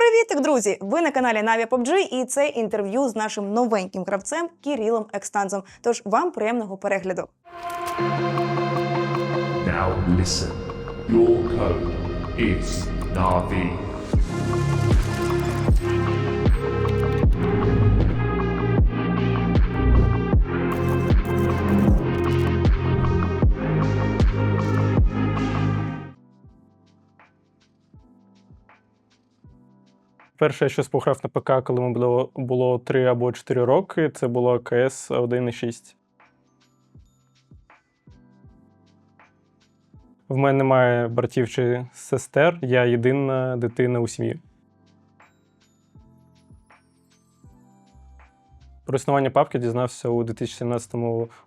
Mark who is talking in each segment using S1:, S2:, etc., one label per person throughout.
S1: Привітик, друзі! Ви на каналі Navia PUBG і це інтерв'ю з нашим новеньким гравцем Кірілом Екстанзом. Тож вам приємного перегляду.
S2: Now listen. Your code is Navi.
S3: Перше, я щось на ПК, коли мені було, було 3 або 4 роки, це було КС 1.6. В мене немає братів чи сестер, я єдина дитина у сім'ї. Про існування папки дізнався у 2017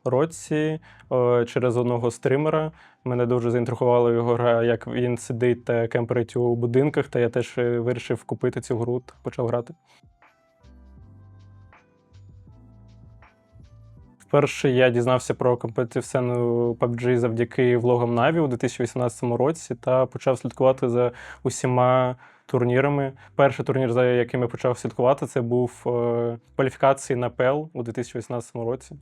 S3: році е, через одного стримера. Мене дуже заінтригувала його гра, як він сидить та кемперить у будинках, та я теж вирішив купити цю гру та почав грати. Вперше я дізнався про компетитив сцену PUBG завдяки влогам Na'Vi у 2018 році та почав слідкувати за усіма турнірами. Перший турнір, за яким я почав слідкувати, це був е, кваліфікації на ПЕЛ у 2018 році.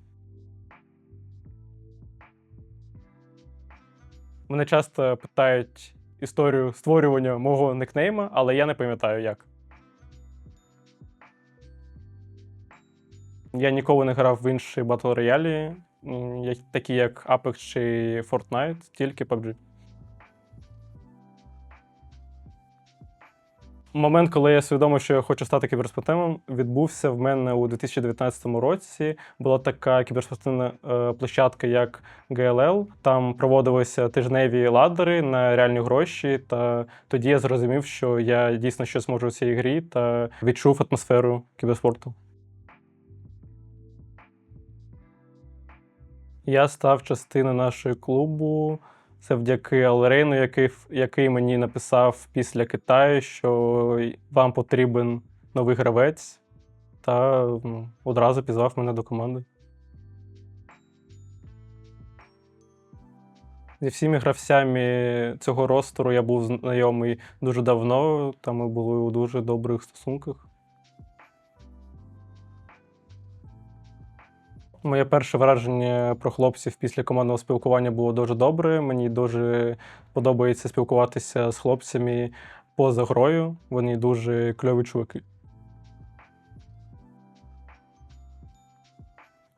S3: Мене часто питають історію створювання мого никнейма, але я не пам'ятаю як. Я ніколи не грав в інші батл роялі, такі як Apex чи Fortnite, тільки PUBG. Момент, коли я свідомив, що я хочу стати кіберспортивним, відбувся в мене у 2019 році. Була така кіберспортивна е, площадка, як GLL. Там проводилися тижневі ладери на реальні гроші. Та тоді я зрозумів, що я дійсно щось можу у цій грі та відчув атмосферу кіберспорту. Я став частиною нашого клубу завдяки Алрейну, який, який мені написав після Китаю, що вам потрібен новий гравець, та ну, одразу пізвав мене до команди. Зі всіми гравцями цього ростеру я був знайомий дуже давно, та ми були у дуже добрих стосунках. Моє перше враження про хлопців після командного спілкування було дуже добре. Мені дуже подобається спілкуватися з хлопцями поза грою. Вони дуже кльові чуваки.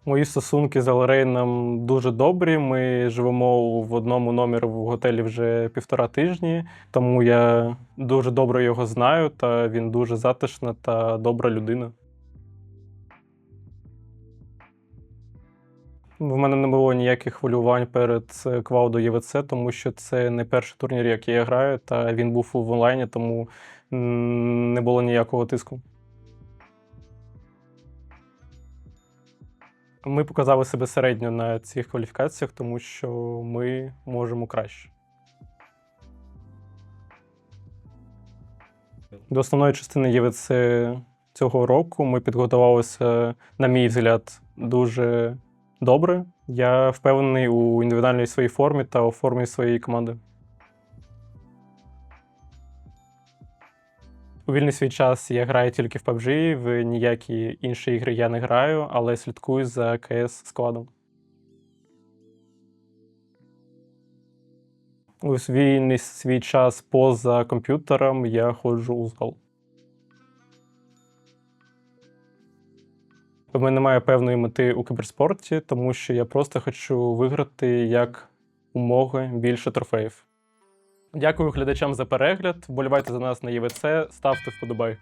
S3: Мої стосунки з Алрейном дуже добрі. Ми живемо в одному номері в готелі вже півтора тижні, тому я дуже добре його знаю, та він дуже затишна та добра людина. В мене не було ніяких хвилювань перед е, Кваудо ЄВЦ, тому що це не перший турнір, який я граю, та він був в онлайні, тому не було ніякого тиску. Ми показали себе середньо на цих кваліфікаціях, тому що ми можемо краще. До основної частини ЄВЦ цього року ми підготувалися, на мій взгляд, дуже добре. Я впевнений у індивідуальній своїй формі та у формі своєї команди. У вільний свій час я граю тільки в PUBG, в ніякі інші ігри я не граю, але слідкую за КС складом. У вільний свій час поза комп'ютером я ходжу у зал. У мене немає певної мети у кіберспорті, тому що я просто хочу виграти як умоги більше трофеїв. Дякую глядачам за перегляд. Вболівайте за нас на ЄВЦ, ставте вподобай.